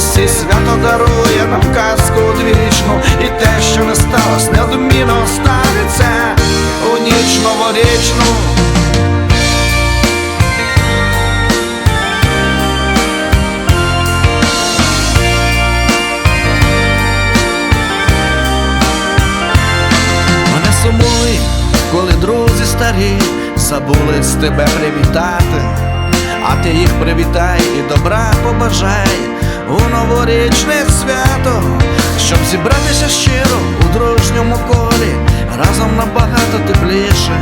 Радості, свято дарує нам казку одвічну, і те, що не сталося, неодмінно станеться у ніч новорічну. Не сумуй, коли друзі старі забули з тебе привітати, а ти їх привітай і добра побажай у новорічне свято, щоб зібратися щиро у дружньому колі, разом набагато тепліше,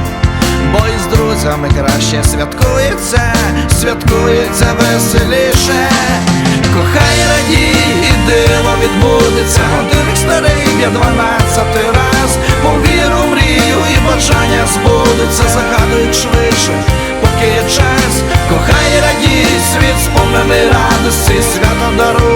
бо із друзями краще святкується, святкується веселіше. Кохай радій, і диво відбудеться, годинник старий є дванадцятий раз. Повір у мрію і бажання збудуться, загадують швидше, свято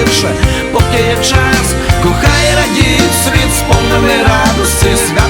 швидше, поки є час, кохай радіть світ, сповнений радості свят.